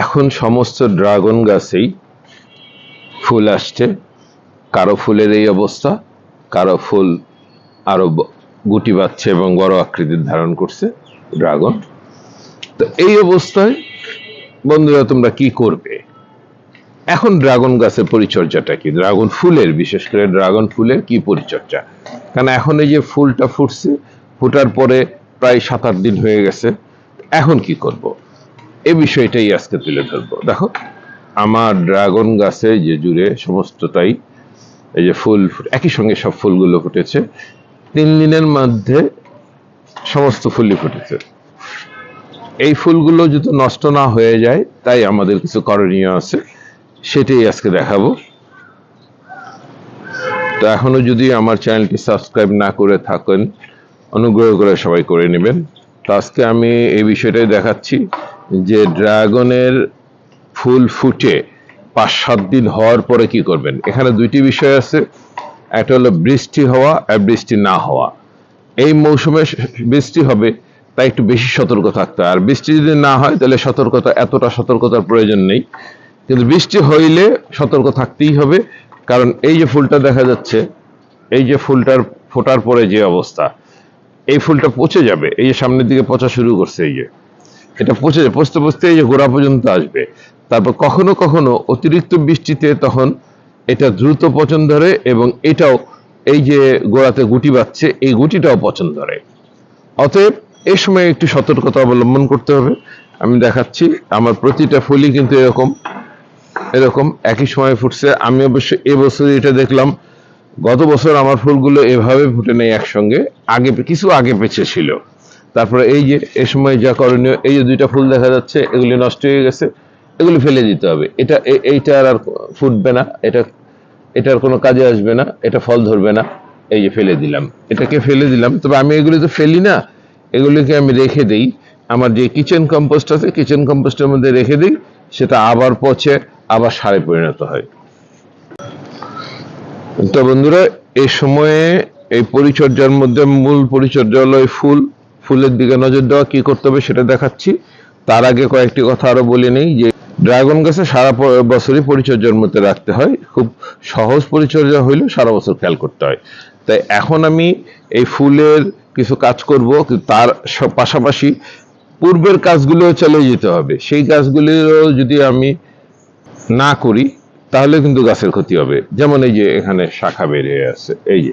এখন সমস্ত ড্রাগন গাছেই ফুল আসছে। কারও ফুলের এই অবস্থা, কারও ফুল আরও গুটি বাচ্ছে এবং বড় আকৃতির ধারণ করছে ড্রাগন। তো এই অবস্থায় বন্ধুরা তোমরা কি করবে? এখন ড্রাগন গাছের পরিচর্যাটা কি? ড্রাগন ফুলের, বিশেষ করে ড্রাগন ফুলের কি পরিচর্যা? কারণ এখন এই যে ফুলটা ফুটছে, ফোটার পরে প্রায় সাত আট দিন হয়ে গেছে। এখন কি করব? এই বিষয়টাই আজকে তুলে ধরবো। দেখো, আমার ড্রাগন গাছে যে জুড়ে সমস্তটাই এই যে ফুল, একই সঙ্গে সব ফুলগুলো ফুটেছে। তিন দিনের মধ্যে সমস্ত ফুলই ফুটেছে। এই ফুলগুলো যদি নষ্ট না হয়ে যায়, তাই আমাদের কিছু করণীয় আছে, সেটাই আজকে দেখাবো। তো এখনও যদি আমার চ্যানেলটি সাবস্ক্রাইব না করে থাকেন, অনুগ্রহ করে সবাই করে নেবেন। তো আজকে আমি এই বিষয়টাই দেখাচ্ছি। যে ড্রাগনের ফুল ফুটে পাঁচ, সাত দিন হওয়ার পরে কি করবেন? এখানে দুইটি বিষয় আছে। একটা হলো বৃষ্টি হওয়া আর বৃষ্টি না হওয়া। এই মৌসুমে বৃষ্টি হবে, তাই একটু বেশি সতর্ক থাকতে আর বৃষ্টি যদি না হয়, তাহলে সতর্কতা, এতটা সতর্কতার প্রয়োজন নেই। কিন্তু বৃষ্টি হইলে সতর্ক থাকতেই হবে, কারণ এই যে ফুলটা দেখা যাচ্ছে, এই যে ফুলটার ফোটার পরে যে অবস্থা, এই ফুলটা পচে যাবে। এই যে সামনের দিকে পচা শুরু করছে, এই যে। এটা পচে পচতে পচতে এই যে গোড়া পর্যন্ত আসবে। তারপর কখনো কখনো অতিরিক্ত বৃষ্টিতে তখন এটা দ্রুত পচন ধরে এবং এটাও এই যে গোড়াতে গুটি বাচ্ছে এই গুটিটাও পচন ধরে। অতএব এ সময় একটু সতর্কতা অবলম্বন করতে হবে। আমি দেখাচ্ছি, আমার প্রতিটা ফুলই কিন্তু এরকম এরকম একই সময় ফুটছে। আমি অবশ্য এবছর এটা দেখলাম, গত বছর আমার ফুলগুলো এভাবে ফুটে নেই একসঙ্গে, আগে, কিছু আগে পেছে ছিল। তারপরে এই যে, এ সময় যা করণীয়, এই যে দুইটা ফুল দেখা যাচ্ছে, এগুলি নষ্ট হয়ে গেছে, এগুলি ফেলে দিতে হবে। এটা, এ- এইটা আর ফুটবে না, এটা এটার কোনো কাজে আসবে না, এটা ফল ধরবে না, এই যে ফেলে দিলাম। এটাকে ফেলে দিলাম, তবে আমি এগুলি তো ফেলি না, এগুলিকে আমি রেখে দিই। আমার যে কিচেন কম্পোস্ট আছে, কিচেন কম্পোস্টের মধ্যে রেখে দিই, সেটা আবার পচে, আবার সারে পরিণত হয়। তো বন্ধুরা এই সময়ে এই পরিচর্যার মধ্যে মূল পরিচর্যা হলো এই ফুল ফুলের দিকে নজর দেওয়া কি করতে হবে সেটা দেখাচ্ছি। তার আগে কয়েকটি কথা আরও বলে নেই যে, ড্রাগন গাছে সারা বছরই পরিচর্যার মধ্যে রাখতে হয়। খুব সহজ পরিচর্যা হইলেও সারা বছর খেয়াল করতে হয়। তাই এখন আমি এই ফুলের কিছু কাজ করব তার পাশাপাশি পূর্বের কাজগুলো চালিয়ে যেতে হবে। সেই কাজগুলিও যদি আমি না করি, তাহলে কিন্তু গাছের ক্ষতি হবে। যেমন এই যে এখানে শাখা বেরিয়ে আছে, এই যে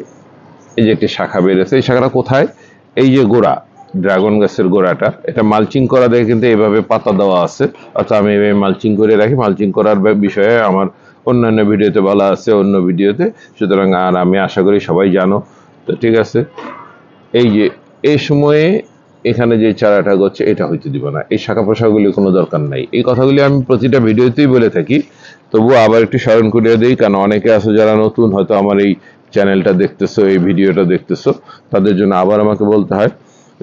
এই যে একটি শাখা বেরিয়েছে এই শাখাটা কোথায়? এই যে গোড়া। ড্রাগন গাছের গোড়াটা। এটা মালচিং করা দেখে কিন্তু এভাবে পাতা দেওয়া আছে। অর্থাৎ আমি এভাবে মালচিং করে রাখি। মালচিং করার বিষয়ে আমার অন্যান্য ভিডিওতে বলা আছে, অন্য ভিডিওতে। সুতরাং আর আমি আশা করি সবাই জানো। তো ঠিক আছে। এই যে, এই সময়ে এখানে যে চারাটা গচ্ছে এটা হইতে দিব না। এই শাখা পোশাকগুলি কোনো দরকার নাই। এই কথাগুলি আমি প্রতিটা ভিডিওতেই বলে থাকি। তবুও আবার একটু স্মরণ করিয়ে দিই, কারণ অনেকে আছে যারা নতুন, হয়তো আমার এই চ্যানেলটা দেখতেছো, এই ভিডিওটা দেখতেছো, তাদের জন্য আবার আমাকে বলতে হয়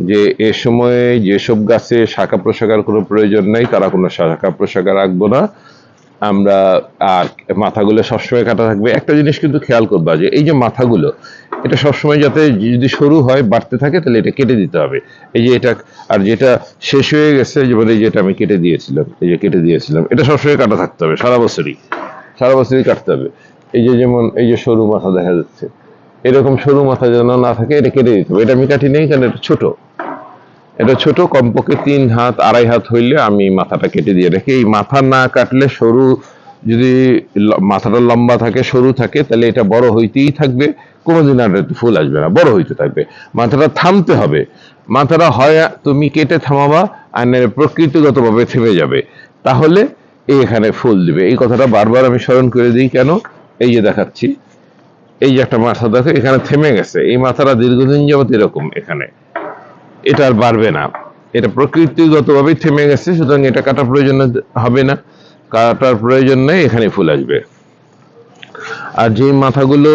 যে এ সময়ে যেসব গাছে শাখা প্রশাখার কোনো প্রয়োজন নেই, তারা কোনো শাখা প্রশাখা রাখব না। আমরা আর মাথাগুলো সবসময় কাটা থাকবে। একটা জিনিস কিন্তু খেয়াল করবা যে এই যে মাথাগুলো, এটা সবসময় যাতে যদি সরু হয়, বাড়তে থাকে, তাহলে এটা কেটে দিতে হবে। এই যে এটা, আর যেটা শেষ হয়ে গেছে, যেমন এই যেটা আমি কেটে দিয়েছিলাম, এই যে কেটে দিয়েছিলাম, এটা সবসময় কাটা থাকতে হবে, সারা বছরই। সারা বছরই কাটতে হবে। এই যে যেমন, এই যে সরু মাথা দেখা যাচ্ছে, এরকম সরু মাথা যেন না থাকে, এটা কেটে দিতে হবে। এটা আমি কাটি নেই, কারণ এটা ছোট। এটা ছোট, কমপক্ষে তিন হাত, আড়াই হাত হইলে আমি মাথাটা কেটে দিয়ে রাখি। এই মাথা না কাটলে সরু যদি মাথাটা লম্বা থাকে, সরু থাকে, তাহলে এটা বড় হইতেই থাকবে। কোনোদিন আর ফুল আসবে না, বড় হইতে থাকবে। মাথাটা থামতে হবে। মাথাটা হয়, তুমি কেটে থামাবা, আর প্রকৃতিগতভাবে থেমে যাবে। তাহলে এখানে ফুল দিবে। এই কথাটা বারবার আমি স্মরণ করে দিই কেন? এই যে দেখাচ্ছি, এই যে একটা মাথা দেখো, এখানে থেমে গেছে। এই মাথাটা দীর্ঘদিন যাবত এরকম এখানে। এটা আর বাড়বে না। এটা প্রকৃতিগতভাবেই থেমে গেছে, সুতরাং এটা কাটার প্রয়োজন হবে না। কাটার প্রয়োজন নেই এখানে ফুল আসবে। আর যে মাথাগুলো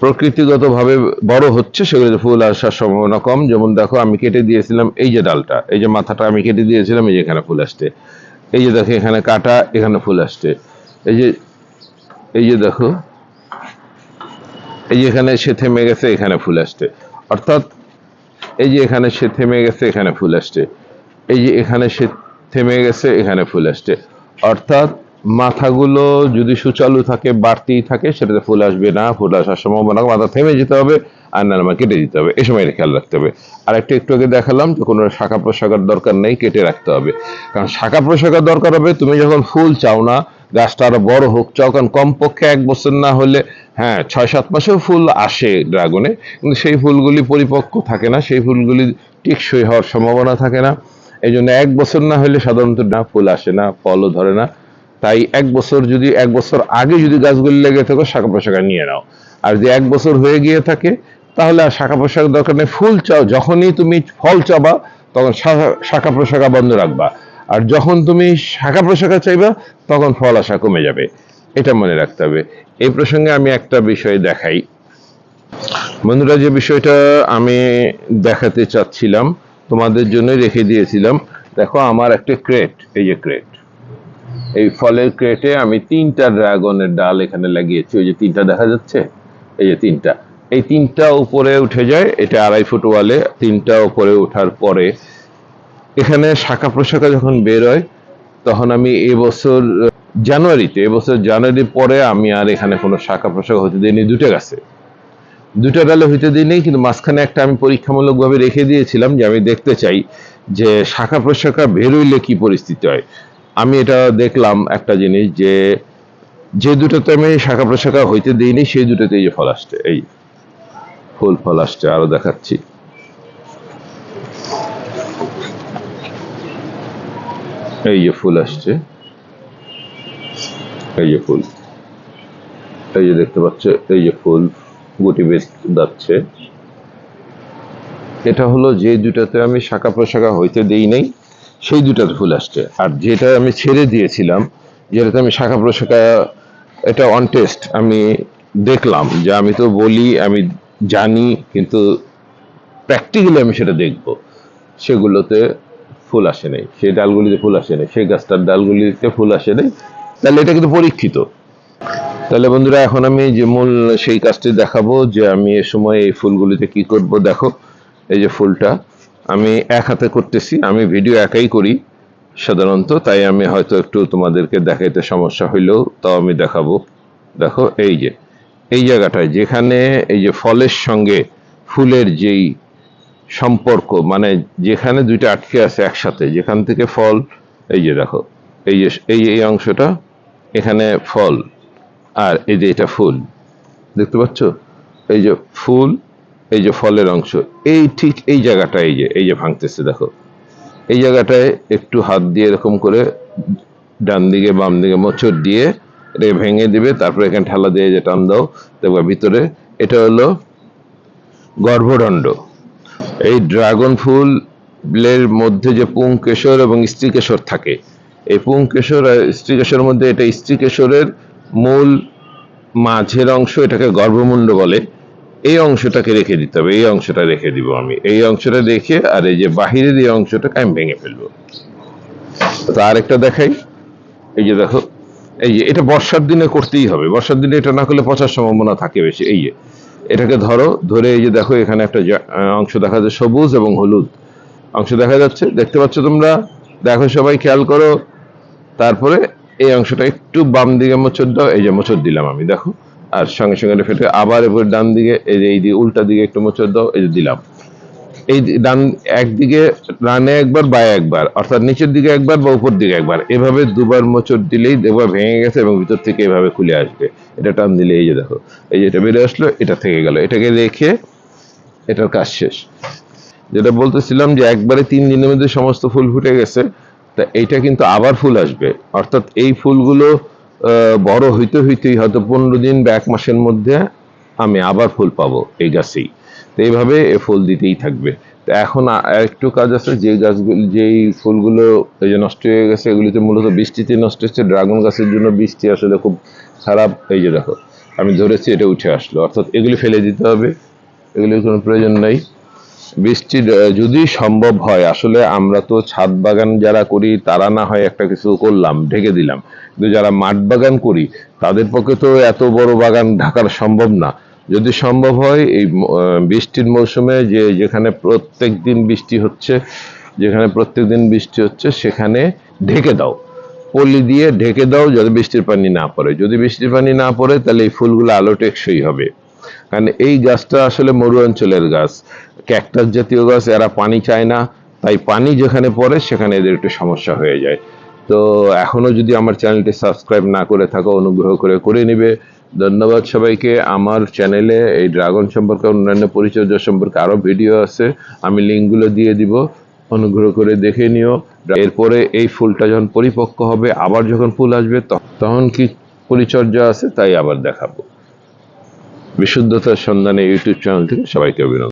প্রকৃতিগতভাবে বড় হচ্ছে, সেগুলোতে ফুল আসার সম্ভাবনা কম। যেমন দেখো, আমি কেটে দিয়েছিলাম এই যে ডালটা, এই যে মাথাটা আমি কেটে দিয়েছিলাম, এই যে এখানে ফুল আসতে এই যে দেখো, এখানে কাটা, এখানে ফুল আসছে। এই যে এই যে দেখো, এই যে এখানে সে থেমে গেছে, এখানে ফুল আসছে। অর্থাৎ এই যে এখানে সে থেমে গেছে, এখানে ফুল আসছে। এই যে এখানে সে থেমে গেছে, এখানে ফুল আসছে। অর্থাৎ মাথাগুলো যদি সুচালু থাকে, বাড়তেই থাকে, সেটাতে ফুল আসবে না। ফুল আসার সম্ভাবনা মাথা থেমে যেতে হবে আর নানামা কেটে দিতে হবে। এ সময় খেয়াল রাখতে হবে। আর একটা একটু আগে দেখালাম যে কোনো শাখা প্রশাখার দরকার নেই, কেটে রাখতে হবে। কারণ শাখা প্রশাখার দরকার হবে, তুমি যখন ফুল চাও না, গাছটা আরও বড় হোক, চাও, কারণ কমপক্ষে এক বছর না হলে হ্যাঁ ছয় সাত মাসেও ফুল আসে ড্রাগনে, কিন্তু সেই ফুলগুলি পরিপক্ক থাকে না, সেই ফুলগুলি টেকসই হওয়ার সম্ভাবনা থাকে না। এই জন্য এক বছর না হলে সাধারণত না ফুল আসে না, ফলও ধরে না। তাই এক বছর যদি, এক বছর আগে যদি গাছগুলি লেগে থাকো শাখা প্রশাখা নিয়ে নাও। আর যে এক বছর হয়ে গিয়ে থাকে, তাহলে আর শাখা প্রশাখার দরকার নেই। ফুল চাও, যখনই তুমি ফল চাবা, তখন শাখা- প্রশাখা বন্ধ রাখবা। আর যখন তুমি শাখা প্রশাখা চাইবা, তখন ফল আসা কমে যাবে। এটা মনে রাখতে হবে। এই প্রসঙ্গে আমি একটা বিষয় দেখাই। বন্ধুরা, যে বিষয়টা আমি দেখাতে চাচ্ছিলাম, তোমাদের জন্য রেখে দিয়েছিলাম, দেখো আমার একটা ক্রেট, এই যে ক্রেট। এই ফলের ক্রেটে আমি তিনটা ড্রাগনের ডাল এখানে লাগিয়েছি। ওই যে তিনটা দেখা যাচ্ছে? এই যে তিনটা। এই তিনটা উপরে উঠে যায়, এটা আড়াই ফুট ওয়ালে, তিনটা উপরে ওঠার পরে এখানে শাখা প্রশাখা যখন বের হয়, তখন আমি এবছর জানুয়ারিতে, এবছর জানুয়ারির পরে আমি আর এখানে কোনো শাখা প্রশাখা হতে দিইনি দুটো গাছে। দুটো ডালে হইতে দিইনি, কিন্তু মাঝখানে একটা আমি পরীক্ষামূলকভাবে রেখে দিয়েছিলাম যে আমি দেখতে চাই যে শাখা প্রশাখা বেরোইলে কি পরিস্থিতি হয়। আমি এটা দেখলাম একটা জিনিস যে যে দুটোতে আমি শাখা প্রশাখা হইতে দিইনি, সেই দুটোতে এই যে ফল আসছে, এই ফুল ফল আসছে, আরও দেখাচ্ছি। এই যে ফুল আসছে। এই যে ফুল। এই যে দেখতে পাচ্ছ, এই যে ফুল, গুটি বেশ যাচ্ছে। এটা হলো যে দুটাতে আমি শাখা প্রশাখা হইতে দেই নাই, সেই দুটাতে ফুল আসছে। আর যেটা আমি ছেড়ে দিয়েছিলাম, যেটাতে আমি শাখা প্রশাখা, এটা অন টেস্ট আমি দেখলাম যে আমি তো বলি, আমি জানি, কিন্তু প্র্যাকটিক্যালি আমি সেটা দেখব। সেগুলোতে ফুল আসে নাই, সেই ডালগুলিতে ফুল আসে নাই, সেই গাছটার ডালগুলিতে ফুল আসে নাই তাহলে এটা কিন্তু পরীক্ষিত। তাহলে বন্ধুরা, এখন আমি যে মূল সেই কাজটি দেখাবো যে আমি এ সময় এই ফুলগুলিতে কি করব। দেখো, এই যে ফুলটা আমি এক হাতে করতেছি, আমি ভিডিও একাই করি সাধারণত, তাই আমি হয়তো একটু তোমাদেরকে দেখাইতে সমস্যা হইলেও তাও আমি দেখাবো। দেখো, এই যে, এই জায়গাটায় যেখানে এই যে ফলের সঙ্গে ফুলের যেই সম্পর্ক মানে যেখানে দুইটা আটকে আছে একসাথে, যেখান থেকে ফল, এই যে দেখো, এই যে, এই এই অংশটা এখানে ফল, আর এই যে এটা ফুল, দেখতে পাচ্ছ? এই যে ফুল, এই যে ফলের অংশ, এই ঠিক এই জায়গাটা এই যে এই যে ভাঙতেছে, দেখো। এই জায়গাটায় একটু হাত দিয়ে এরকম করে ডান দিকে, বাম দিকে মোচড় দিয়ে এটাকে ভেঙে দিবে, তারপরে এখানে ঠেলা দিয়ে যে টান দাও, দেখবা ভিতরে, এটা হলো গর্ভদণ্ড। এই ড্রাগন ফুলের মধ্যে যে পুংকেশর এবং স্ত্রীকেশর থাকে এই পুংকেশর আর স্ত্রীকেশরের মধ্যে এটা স্ত্রীকেশরের মূল মাঝের অংশ এটাকে গর্ভমুণ্ড বলে। এই অংশটাকে রেখে দিতে হবে, এই অংশটা রেখে দিব আমি। এই অংশটা রেখে আর এই যে বাহিরের এই অংশটাকে আমি ভেঙে ফেলব। তো আরেকটা দেখাই। এই যে দেখো, এই যে এটা বর্ষার দিনে করতেই হবে। বর্ষার দিনে এটা না করলে পচার সম্ভাবনা থাকে বেশি। এই যে, এটাকে ধরো, ধরে এই যে দেখো, এখানে একটা অংশ দেখা যাচ্ছে সবুজ এবং হলুদ। অংশ দেখা যাচ্ছে, দেখতে পাচ্ছ তোমরা? দেখো সবাই খেয়াল করো, তারপরে এই অংশটা একটু বাম দিকে মোচড় দাও, এই যে মোচড় দিলাম আমি, দেখো। আর সঙ্গে সঙ্গে ফেটে আবার এবার ডান দিকে, এই যে এই দিকে, উল্টা দিকে একটু মোচড় দাও, এই যে দিলাম। এই ডান একদিকে ডানে একবার, বায়ে একবার, অর্থাৎ নিচের দিকে একবার বা উপর দিকে একবার। এভাবে দুবার মোচড় দিলেই দেখবা ভেঙে গেছে এবং ভিতর থেকে এভাবে খুলে আসবে। এটা টান দিলে এই যে দেখো, এই যে এটা বেরিয়ে আসলো, এটা থেকে গেল। এটাকে রেখে এটার কাজ শেষ। যেটা বলতেছিলাম যে একবারে তিন দিনের মধ্যে সমস্ত ফুল ফুটে গেছে, তা এইটা কিন্তু আবার ফুল আসবে। অর্থাৎ এই ফুলগুলো বড় হইতে হইতেই হয়তো পনেরো দিন বা এক মাসের মধ্যে আমি আবার ফুল পাবো এই গাছেই। তো এইভাবে এ ফুল দিতেই থাকবে। তো এখন আরেকটু কাজ আছে, যে গাছগুলি, যেই ফুলগুলো এই যে নষ্ট হয়ে গেছে, এগুলিতে মূলত বৃষ্টিতে নষ্ট হচ্ছে, ড্রাগন গাছের জন্য বৃষ্টি আসলে খুব খারাপ। এই যে দেখো, আমি ধরেছি এটা উঠে আসলো। অর্থাৎ এগুলি ফেলে দিতে হবে, এগুলির কোনো প্রয়োজন নাই। বৃষ্টির যদি সম্ভব হয়, আসলে আমরা তো ছাদ বাগান যারা করি, তারা না হয় একটা কিছু করলাম, ঢেকে দিলাম। কিন্তু যারা মাঠ বাগান করি, তাদের পক্ষে তো এত বড় বাগান ঢাকার সম্ভব না। যদি সম্ভব হয়, এই বৃষ্টির মৌসুমে যে, যেখানে প্রত্যেক দিন বৃষ্টি হচ্ছে, যেখানে প্রত্যেকদিন বৃষ্টি হচ্ছে, সেখানে ঢেকে দাও। পলি দিয়ে ঢেকে দাও যাতে বৃষ্টির পানি না পড়ে। যদি বৃষ্টির পানি না পড়ে, তাহলে এই ফুলগুলো আলো টেকসই হবে। কারণ এই গাছটা আসলে মরু অঞ্চলের গাছ। ক্যাকটাস জাতীয় গাছ, এরা পানি চায় না। তাই পানি যেখানে পড়ে, সেখানে এদের একটু সমস্যা হয়ে যায়। তো এখনও যদি আমার চ্যানেলটি সাবস্ক্রাইব না করে থাকো, অনুগ্রহ করে করে নিবে। ধন্যবাদ সবাইকে। আমার চ্যানেলে এই ড্রাগন সম্পর্কে, অন্যান্য পরিচর্যা সম্পর্কে আরও ভিডিও আছে। আমি লিঙ্কগুলো দিয়ে দিব। অনুগ্রহ করে দেখে নিও। এরপরে এই ফুলটা যখন পরিপক্ক হবে, আবার যখন ফুল আসবে তখন কি পরিচর্যা আছে, তাই আবার দেখাবো। বিশুদ্ধতার সন্ধানে ইউটিউব চ্যানেল থেকে সবাইকে অভিনন্দন।